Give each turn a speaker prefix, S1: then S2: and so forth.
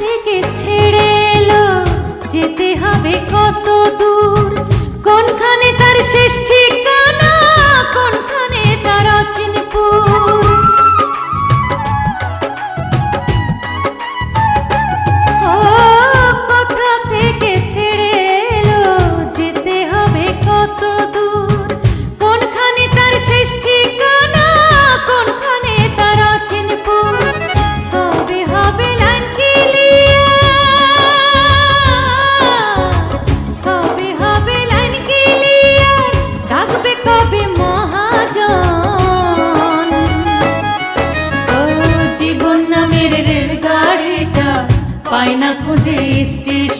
S1: থেকে ছেড়ে এলো যেতে হবে কত দূর? কোনখানে তার শেষ ঠিক পায় না খুঁজে স্টেশন